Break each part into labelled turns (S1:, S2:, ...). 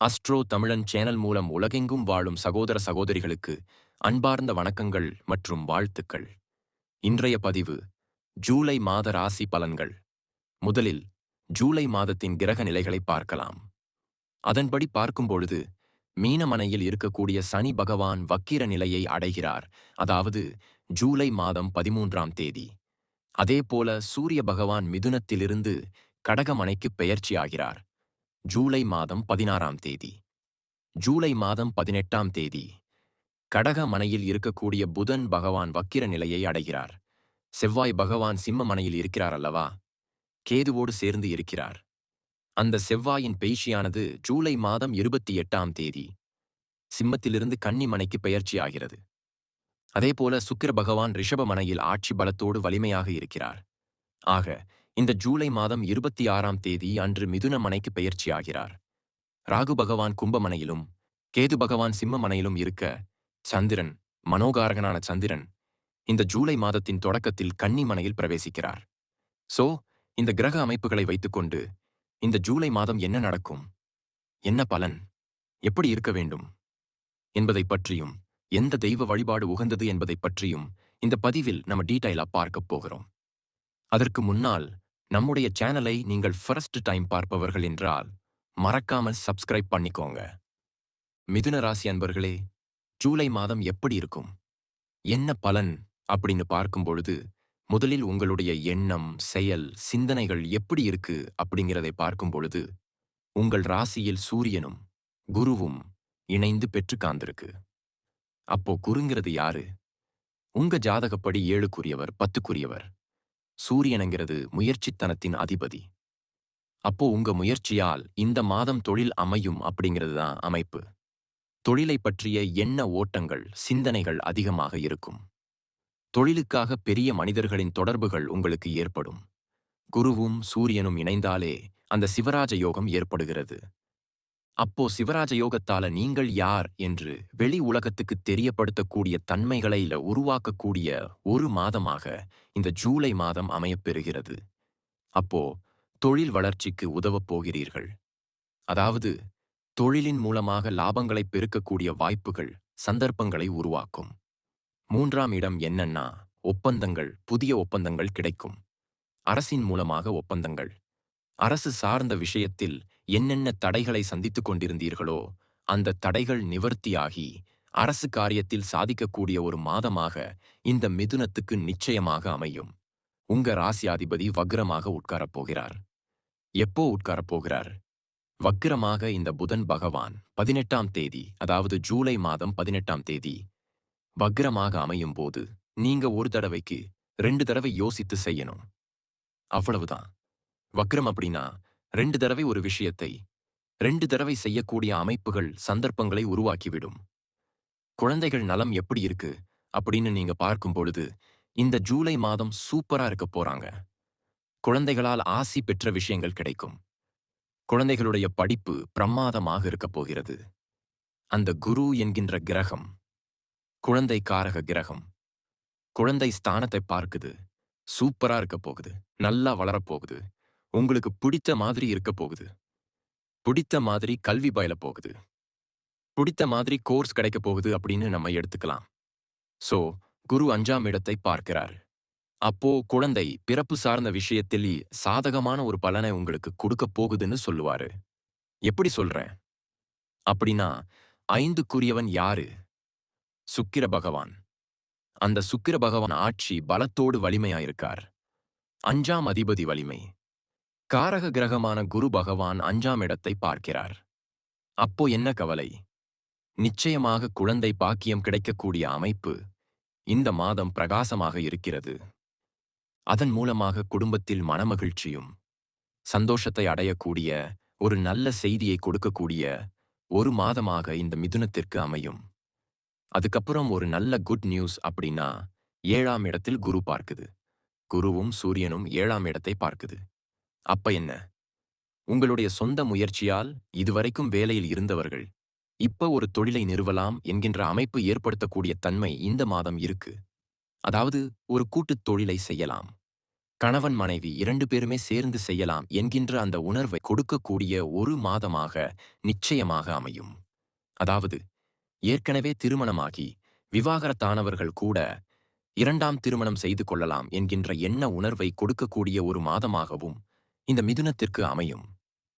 S1: Astro தமிழன் channel மூலம் உலகெங்கும் வாழும் சகோதர சகோதரிகளுக்கு அன்பார்ந்த வணக்கங்கள் மற்றும் வாழ்த்துக்கள். இன்றைய பதிவு ஜூலை மாத ராசி பலன்கள். முதலில் ஜூலை மாதத்தின் கிரக நிலைகளை பார்க்கலாம். அதன்படி பார்க்கும்பொழுது மீனமனையில் இருக்கக்கூடிய சனி பகவான் வக்கிர நிலையை அடைகிறார். அதாவது ஜூலை மாதம் பதிமூன்றாம் தேதி. அதேபோல சூரிய பகவான் மிதுனத்திலிருந்து கடகமனைக்கு பெயர்ச்சியாகிறார் ஜூலை மாதம் பதினாறாம் தேதி. ஜூலை மாதம் பதினெட்டாம் தேதி. கடக மனையில் இருக்கக்கூடிய புதன் பகவான் வக்கிர நிலையை அடைகிறார். செவ்வாய் பகவான் சிம்ம மனையில் இருக்கிறார் அல்லவா? கேதுவோடு சேர்ந்து இருக்கிறார். அந்த செவ்வாயின் பெய்ஷியானது ஜூலை மாதம் இருபத்தி எட்டாம் தேதி. சிம்மத்திலிருந்து கன்னி மனைக்கு பெயர்ச்சி ஆகிறது. அதேபோல சுக்கிர பகவான் ரிஷப மனையில் ஆட்சி பலத்தோடு வலிமையாக இருக்கிறார். ஆக இந்த ஜூலை மாதம் இருபத்தி ஆறாம் தேதி அன்று மிதுன மனைக்கு பெயர்ச்சியாகிறார். ராகு பகவான் கும்பமனையிலும் கேது பகவான் சிம்ம மனையிலும் இருக்க சந்திரன் மனோகாரகனான சந்திரன் இந்த ஜூலை மாதத்தின் தொடக்கத்தில் கன்னி மனையில் பிரவேசிக்கிறார். சோ இந்த கிரக அமைப்புகளை வைத்துக்கொண்டு இந்த ஜூலை மாதம் என்ன நடக்கும்? என்ன பலன்? எப்படி இருக்க வேண்டும்? என்பதைப் பற்றியும் எந்த தெய்வ வழிபாடு உகந்தது என்பதைப் பற்றியும் இந்த பதிவில் நம்ம டீடைலா பார்க்கப் போகிறோம். அதற்கு முன்னால் நம்முடைய சேனலை நீங்கள் ஃபர்ஸ்ட் டைம் பார்ப்பவர்கள் என்றால் மறக்காமல் சப்ஸ்கிரைப் பண்ணிக்கோங்க. மிதுன ராசி அன்பர்களே ஜூலை மாதம் எப்படி இருக்கும்? என்ன பலன் அப்படின்னு பார்க்கும் பொழுது முதலில் உங்களுடைய எண்ணம் செயல் சிந்தனைகள் எப்படி இருக்கு அப்படிங்கிறதை பார்க்கும் பொழுது உங்கள் ராசியில் சூரியனும் குருவும் இணைந்து பெற்று காந்திருக்கு அப்போ குருங்கிறது யாரு? உங்க ஜாதகப்படி ஏழுக்குரியவர் பத்துக்குரியவர். சூரியனுங்கிறது முயற்சித்தனத்தின் அதிபதி. அப்போ உங்க முயற்சியால் இந்த மாதம் தொழில் அமையும் அப்படிங்கிறது தான் அமைப்பு. தொழிலை பற்றிய எண்ண ஓட்டங்கள் சிந்தனைகள் அதிகமாக இருக்கும். தொழிலுக்காக பெரிய மனிதர்களின் தொடர்புகள் உங்களுக்கு ஏற்படும். குருவும் சூரியனும் இணைந்தாலே அந்த சிவராஜ யோகம் ஏற்படுகிறது. அப்போ சிவராஜ யோகத்தால நீங்கள் யார் என்று வெளி உலகத்துக்கு தெரியப்படுத்தக்கூடிய தன்மைகளையில உருவாக்கக்கூடிய ஒரு மாதமாக இந்த ஜூலை மாதம் அமையப்பெறுகிறது அப்போ தொழில் வளர்ச்சிக்கு உதவப் போகிறீர்கள். அதாவது தொழிலின் மூலமாக லாபங்களை பெருக்கக்கூடிய வாய்ப்புகள் சந்தர்ப்பங்களை உருவாக்கும். மூன்றாம் இடம் என்னன்னா ஒப்பந்தங்கள் புதிய ஒப்பந்தங்கள் கிடைக்கும். அரசின் மூலமாக ஒப்பந்தங்கள். அரசு சார்ந்த விஷயத்தில் என்னென்ன தடைகளை சந்தித்துக் கொண்டிருந்தீர்களோ அந்த தடைகள் நிவர்த்தியாகி அரசு காரியத்தில் சாதிக்கக்கூடிய ஒரு மாதமாக இந்த மிதுனத்துக்கு நிச்சயமாக அமையும். உங்க ராசியாதிபதி வக்ரமாக உட்காரப் போகிறார். எப்போ உட்காரப் போகிறார்? வக்ரமாக இந்த புதன் பகவான் பதினெட்டாம் தேதி அதாவது ஜூலை மாதம் பதினெட்டாம் தேதி வக்ரமாக அமையும் போது நீங்க ஒரு தடவைக்கு ரெண்டு தடவை யோசித்து செய்யணும். அவ்வளவுதான். வக்ரம் அப்படின்னா ரெண்டு தடவை ஒரு விஷயத்தை ரெண்டு தடவை செய்யக்கூடிய அமைப்புகள் சந்தர்ப்பங்களை உருவாக்கிவிடும். குழந்தைகள் நலம் எப்படி இருக்கு அப்படின்னு நீங்க பார்க்கும் பொழுது இந்த ஜூலை மாதம் சூப்பரா இருக்க போறாங்க. குழந்தைகளால் ஆசி பெற்ற விஷயங்கள் கிடைக்கும். குழந்தைகளுடைய படிப்பு பிரமாதமாக இருக்கப் போகிறது. அந்த குரு என்கின்ற கிரகம் குழந்தை காரக கிரகம் குழந்தை ஸ்தானத்தை பார்க்குது. சூப்பரா இருக்க போகுது. நல்லா வளரப்போகுது. உங்களுக்கு பிடித்த மாதிரி இருக்க போகுது. பிடித்த மாதிரி கல்வி பயில போகுது. பிடித்த மாதிரி கோர்ஸ் கிடைக்க போகுது அப்படின்னு நம்ம எடுத்துக்கலாம். சோ குரு அஞ்சாம் இடத்தை பார்க்கிறார். அப்போ குழந்தை பிறப்பு சார்ந்த விஷயத்தில் சாதகமான ஒரு பலனை உங்களுக்கு கொடுக்க போகுதுன்னு சொல்லுவாரு. எப்படி சொல்றேன்? அப்படின்னா ஐந்துக்குரியவன் யாரு? சுக்கிர பகவான். அந்த சுக்கிர பகவான் ஆட்சி பலத்தோடு வலிமையாயிருக்கார் அஞ்சாம் அதிபதி வலிமை. காரக கிரகமான குரு பகவான் அஞ்சாம் இடத்தை பார்க்கிறார். அப்போ என்ன கவலை? நிச்சயமாக குழந்தை பாக்கியம் கிடைக்கக்கூடிய அமைப்பு இந்த மாதம் பிரகாசமாக இருக்கிறது. அதன் மூலமாக குடும்பத்தில் மனமகிழ்ச்சியும் சந்தோஷத்தை அடையக்கூடிய ஒரு நல்ல செய்தியை கொடுக்கக்கூடிய ஒரு மாதமாக இந்த மிதுனத்திற்கு அமையும். அதுக்கப்புறம் ஒரு நல்ல குட் நியூஸ் அப்படின்னா ஏழாம் இடத்தில் குரு பார்க்குது. குருவும் சூரியனும் ஏழாம் இடத்தை பார்க்குது. அப்ப என்ன? உங்களுடைய சொந்த முயற்சியால் இதுவரைக்கும் வேலையில் இருந்தவர்கள் இப்ப ஒரு தொழிலை நிறுவலாம் என்கின்ற அமைப்பு ஏற்படுத்தக்கூடிய தன்மை இந்த மாதம் இருக்கு. அதாவது ஒரு கூட்டுத் தொழிலை செய்யலாம். கணவன் மனைவி இரண்டு பேருமே சேர்ந்து செய்யலாம் என்கின்ற அந்த உணர்வை கொடுக்கக்கூடிய ஒரு மாதமாக நிச்சயமாக அமையும். அதாவது ஏற்கனவே திருமணமாகி விவாகரத்தானவர்கள் கூட இரண்டாம் திருமணம் செய்து கொள்ளலாம் என்கின்ற எண்ண உணர்வை கொடுக்கக்கூடிய ஒரு மாதமாகவும் இந்த மிதுனத்திற்கு அமையும்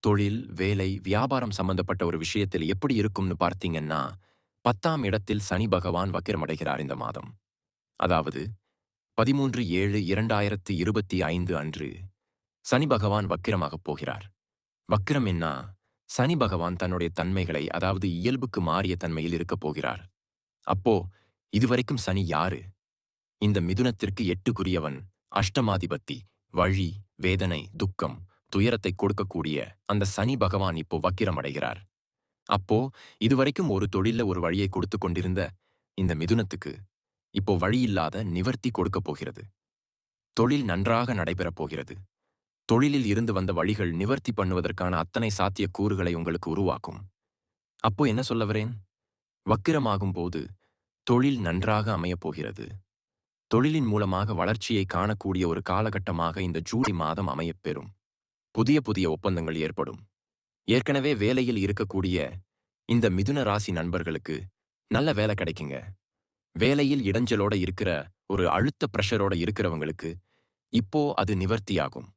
S1: தொழில் வேலை வியாபாரம் சம்பந்தப்பட்ட ஒரு விஷயத்தில் எப்படி இருக்கும்னு பார்த்தீங்கன்னா பத்தாம் இடத்தில் சனி பகவான் வக்கிரமடைகிறார் இந்த மாதம். அதாவது பதிமூன்று ஏழு இரண்டாயிரத்து இருபத்தி ஐந்து அன்று சனி பகவான் வக்கிரமாகப் போகிறார். வக்கிரம் என்ன? சனி பகவான் தன்னுடைய தன்மைகளை அதாவது இயல்புக்கு மாறிய தன்மையில் இருக்கப் போகிறார். அப்போ இதுவரைக்கும் சனி யாரு? இந்த மிதுனத்திற்கு எட்டுக்குரியவன் அஷ்டமாதிபத்தி வழி வேதனை துக்கம் துயரத்தை கொடுக்கக்கூடிய அந்த சனி பகவான் இப்போ வக்கிரம் அடைகிறார் அப்போ இதுவரைக்கும் ஒரு தொழில ஒரு வழியை கொடுத்து கொண்டிருந்த இந்த மிதுனத்துக்கு இப்போ வழியில்லாத நிவர்த்தி கொடுக்கப் போகிறது. தொழில் நன்றாக நடைபெறப் போகிறது. தொழிலில் இருந்து வந்த வழிகள் நிவர்த்தி பண்ணுவதற்கான அத்தனை சாத்திய கூறுகளை உங்களுக்கு உருவாக்கும். அப்போ என்ன சொல்ல வரேன்? வக்கிரமாகும் போது தொழில் நன்றாக அமையப் போகிறது. தொழிலின் மூலமாக வளர்ச்சியை காணக்கூடிய ஒரு காலகட்டமாக இந்த ஜூலை மாதம் அமையப் பெறும் புதிய புதிய ஒப்பந்தங்கள் ஏற்படும். ஏற்கனவே வேலையில் இருக்கக்கூடிய இந்த மிதுன ராசி நண்பர்களுக்கு நல்ல வேலை கிடைக்குங்க. வேலையில் இடைஞ்சலோட இருக்கிற ஒரு அழுத்த பிரஷரோட இருக்கிறவங்களுக்கு இப்போ அது நிவர்த்தியாகும்.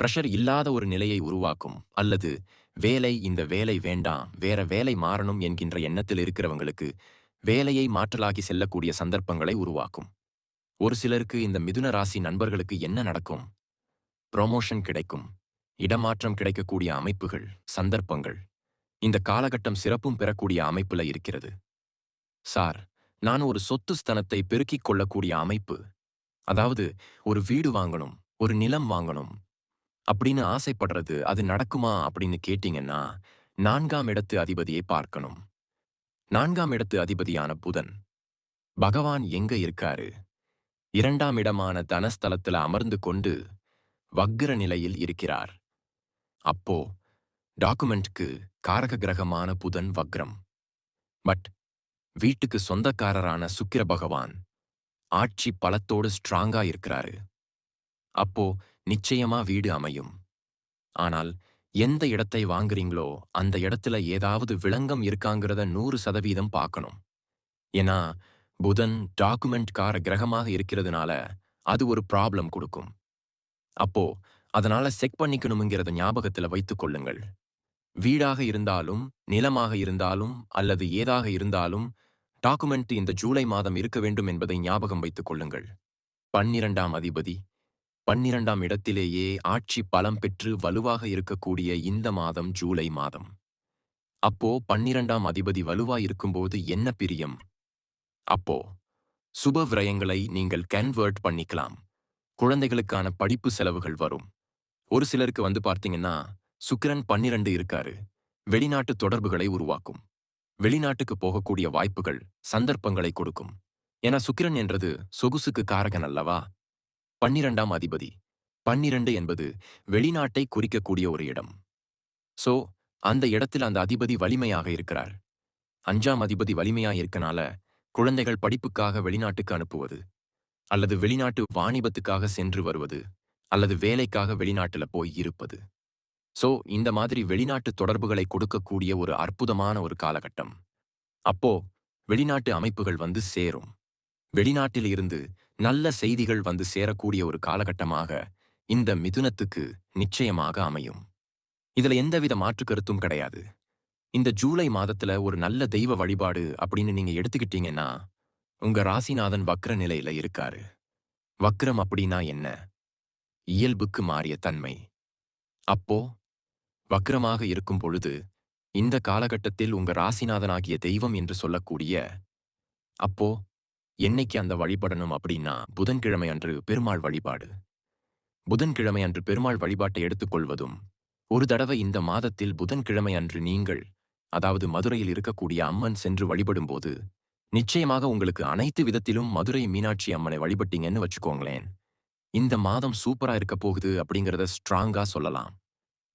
S1: பிரஷர் இல்லாத ஒரு நிலையை உருவாக்கும் அல்லது வேலை இந்த வேலை வேண்டாம் வேற வேலை மாறணும் என்கின்ற எண்ணத்தில் இருக்கிறவங்களுக்கு வேலையை மாற்றலாகி செல்லக்கூடிய சந்தர்ப்பங்களை உருவாக்கும். ஒரு சிலருக்கு இந்த மிதுன ராசி நண்பர்களுக்கு என்ன நடக்கும்? ப்ரொமோஷன் கிடைக்கும். இடமாற்றம் கிடைக்கக்கூடிய அமைப்புகள் சந்தர்ப்பங்கள். இந்த காலகட்டம் சிறப்பும் பெறக்கூடிய அமைப்புல இருக்கிறது. சார் நான் ஒரு சொத்து ஸ்தனத்தை பெருக்கிக் கொள்ளக்கூடிய அமைப்பு. அதாவது ஒரு வீடு வாங்கணும் ஒரு நிலம் வாங்கணும். அப்படின்னு ஆசைப்படுறது அது நடக்குமா அப்படின்னு கேட்டீங்கன்னா நான்காம் இடத்து அதிபதியை பார்க்கணும். நான்காம் இடத்து அதிபதியான புதன். பகவான் எங்க இருக்காரு? இரண்டாம் இடமான தனஸ்தலத்துல அமர்ந்து கொண்டு வக்ர நிலையில் இருக்கிறார். அப்போ டாக்குமெண்ட்க்கு காரக கிரகமான புதன் வக்ரம். பட் வீட்டுக்கு சொந்தக்காரரான சுக்கிர பகவான் ஆட்சி பலத்தோடு ஸ்ட்ராங்கா இருக்கிறாரு. அப்போ நிச்சயமா வீடு அமையும். ஆனால் எந்த இடத்தை வாங்குறீங்களோ அந்த இடத்துல ஏதாவது விளங்கம் இருக்காங்கிறத நூறு சதவீதம் பார்க்கணும். ஏன்னா புதன் டாக்குமெண்ட்கார கிரகமாக இருக்கிறதுனால அது ஒரு ப்ராப்ளம் கொடுக்கும். அப்போ அதனால செக் பண்ணிக்கணுங்கிறத ஞாபகத்துல வைத்துக் கொள்ளுங்கள். வீடாக இருந்தாலும் நிலமாக இருந்தாலும் அல்லது ஏதாக இருந்தாலும் டாக்குமெண்ட் இந்த ஜூலை மாதம் இருக்க வேண்டும் என்பதை ஞாபகம் வைத்துக் கொள்ளுங்கள். பன்னிரண்டாம் அதிபதி பன்னிரண்டாம் இடத்திலேயே ஆட்சி பலம் பெற்று வலுவாக இருக்கக்கூடிய இந்த மாதம் ஜூலை மாதம். அப்போ பன்னிரண்டாம் அதிபதி வலுவா இருக்கும்போது என்ன பிரியம்? அப்போ சுப விரயங்களை நீங்கள் கன்வெர்ட் பண்ணிக்கலாம். குழந்தைகளுக்கான படிப்பு செலவுகள் வரும். ஒரு சிலருக்கு வந்து பார்த்தீங்கன்னா சுக்கிரன் பன்னிரண்டு இருக்காரு. வெளிநாட்டு தொடர்புகளை உருவாக்கும். வெளிநாட்டுக்கு போகக்கூடிய வாய்ப்புகள் சந்தர்ப்பங்களை கொடுக்கும். என சுக்கிரன் என்றது சொகுசுக்கு காரகன் அல்லவா? பன்னிரண்டாம் அதிபதி. பன்னிரண்டு என்பது வெளிநாட்டை குறிக்கக்கூடிய ஒரு இடம். சோ அந்த இடத்தில் அந்த அதிபதி வலிமையாக இருக்கிறார். அஞ்சாம் அதிபதி வலிமையா இருக்கனால குழந்தைகள் படிப்புக்காக வெளிநாட்டுக்கு அனுப்புவது அல்லது வெளிநாட்டு வாணிபத்துக்காக சென்று வருவது அல்லது வேலைக்காக வெளிநாட்டுல போய் இருப்பது. சோ இந்த மாதிரி வெளிநாட்டு தொடர்புகளை கொடுக்கக்கூடிய ஒரு அற்புதமான ஒரு காலகட்டம். அப்போ வெளிநாட்டு அமைப்புகள் வந்து சேரும். வெளிநாட்டில் இருந்து நல்ல செய்திகள் வந்து சேரக்கூடிய ஒரு காலகட்டமாக இந்த மிதுனத்துக்கு நிச்சயமாக அமையும். இதுல எந்தவித மாற்று கருத்தும் கிடையாது. இந்த ஜூலை மாதத்துல ஒரு நல்ல தெய்வ வழிபாடு அப்படின்னு நீங்க எடுத்துக்கிட்டீங்கன்னா உங்க ராசிநாதன் வக்ர நிலையில இருக்காரு. வக்ரம் அப்படின்னா என்ன? இயல்புக்கு மாறிய தன்மை. அப்போ வக்ரமாக இருக்கும் பொழுது இந்த காலகட்டத்தில் உங்க ராசிநாதனாகிய தெய்வம் என்று சொல்லக்கூடிய அப்போ என்னைக்கு அந்த வழிபடணும் அப்படின்னா புதன்கிழமை அன்று பெருமாள் வழிபாடு. புதன்கிழமை அன்று பெருமாள் வழிபாட்டை எடுத்துக்கொள்வதும் ஒரு தடவை இந்த மாதத்தில் புதன்கிழமை அன்று நீங்கள் அதாவது மதுரையில் இருக்கக்கூடிய அம்மன் சென்று வழிபடும்போது நிச்சயமாக உங்களுக்கு அனைத்து விதத்திலும் மதுரை மீனாட்சி அம்மனை வழிபட்டீங்கன்னு வச்சுக்கோங்களேன். இந்த மாதம் சூப்பரா இருக்க போகுது அப்படிங்கறத ஸ்ட்ராங்கா சொல்லலாம்.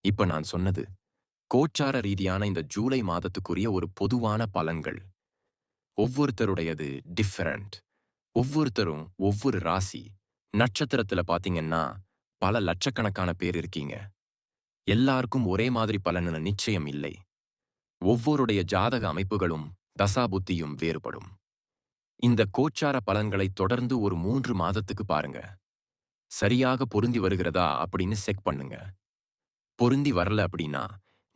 S1: இப்ப நான் சொன்னது கோச்சார ரீதியான இந்த ஜூலை மாதத்துக்குரிய ஒரு பொதுவான பலன்கள். ஒவ்வொருத்தருடையது டிஃபரண்ட் ஒவ்வொருத்தரும் ஒவ்வொரு ராசி. நட்சத்திரத்துல பாத்தீங்கன்னா பல லட்சக்கணக்கான பேர் இருக்கீங்க. எல்லாருக்கும் ஒரே மாதிரி பலன்னு நிச்சயம் இல்லை. ஒவ்வொருடைய ஜாதக அமைப்புகளும் தசாபுத்தியும் வேறுபடும். இந்த கோச்சார பலன்களை தொடர்ந்து ஒரு மூன்று மாதத்துக்கு பாருங்க. சரியாக பொருந்தி வருகிறதா அப்படின்னு செக் பண்ணுங்க. பொருந்தி வரல அப்படின்னா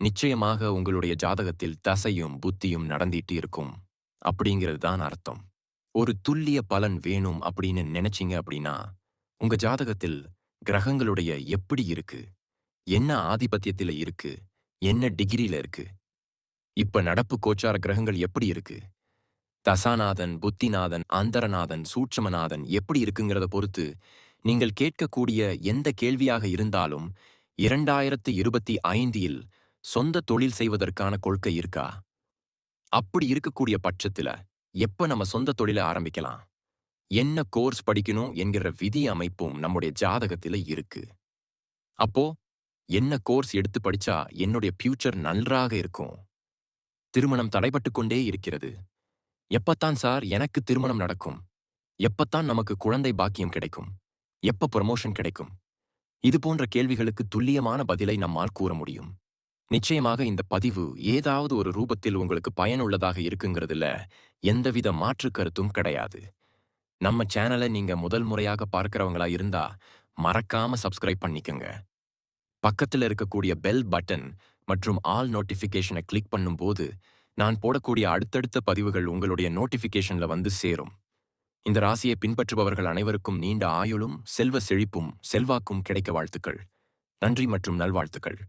S1: நிச்சயமாக உங்களுடைய ஜாதகத்தில் தசையும் புத்தியும் நடந்திட்டு இருக்கும். அப்படிங்கிறது தான் அர்த்தம். ஒரு துல்லிய பலன் வேணும் அப்படின்னு நினைச்சீங்க அப்படின்னா உங்க ஜாதகத்தில் கிரகங்களுடைய எப்படி இருக்கு? என்ன ஆதிபத்தியத்துல இருக்கு? என்ன டிகிரியில இருக்கு? இப்ப நடப்பு கோச்சார கிரகங்கள் எப்படி இருக்கு? தசாநாதன் புத்திநாதன் அந்தரநாதன் சூட்சமநாதன் எப்படி இருக்குங்கிறத பொறுத்து நீங்கள் கேட்கக்கூடிய எந்த கேள்வியாக இருந்தாலும் இரண்டாயிரத்து இருபத்தி ஐந்தில் சொந்த தொழில் செய்வதற்கான கொள்கை இருக்கா? அப்படி இருக்கக்கூடிய பட்சத்துல எப்ப நம்ம சொந்த தொழிலை ஆரம்பிக்கலாம்? என்ன கோர்ஸ் படிக்கணும் என்கிற விதி அமைப்பும் நம்முடைய ஜாதகத்தில் இருக்கு. அப்போ என்ன கோர்ஸ் எடுத்து படிச்சா என்னுடைய ஃபியூச்சர் நன்றாக இருக்கும்? திருமணம் தடைபட்டு கொண்டே இருக்கிறது. எப்பத்தான் சார் எனக்கு திருமணம் நடக்கும்? எப்பத்தான் நமக்கு குழந்தை பாக்கியம் கிடைக்கும்? எப்ப ப்ரமோஷன் கிடைக்கும்? இது போன்ற கேள்விகளுக்கு துல்லியமான பதிலை நம்மால் கூற முடியும். நிச்சயமாக இந்த பதிவு ஏதாவது ஒரு ரூபத்தில் உங்களுக்கு பயனுள்ளதாக இருக்குங்கிறதுல எந்தவித மாற்று கருத்தும் கிடையாது. நம்ம சேனலை நீங்க முதல் முறையாக பார்க்கறவங்களா இருந்தா மறக்காம சப்ஸ்கிரைப் பண்ணிக்கங்க. பக்கத்துல இருக்கக்கூடிய பெல் பட்டன் மற்றும் ஆல் நோட்டிஃபிகேஷனை கிளிக் பண்ணும்போது நான் போடக்கூடிய அடுத்தடுத்த பதிவுகள் உங்களுடைய நோட்டிஃபிகேஷன்ல வந்து சேரும். இந்த ராசியை பின்பற்றுபவர்கள் அனைவருக்கும் நீண்ட ஆயுளும் செல்வ செழிப்பும் செல்வாக்கும் கிடைக்க வாழ்த்துக்கள். நன்றி மற்றும் நல்வாழ்த்துக்கள்.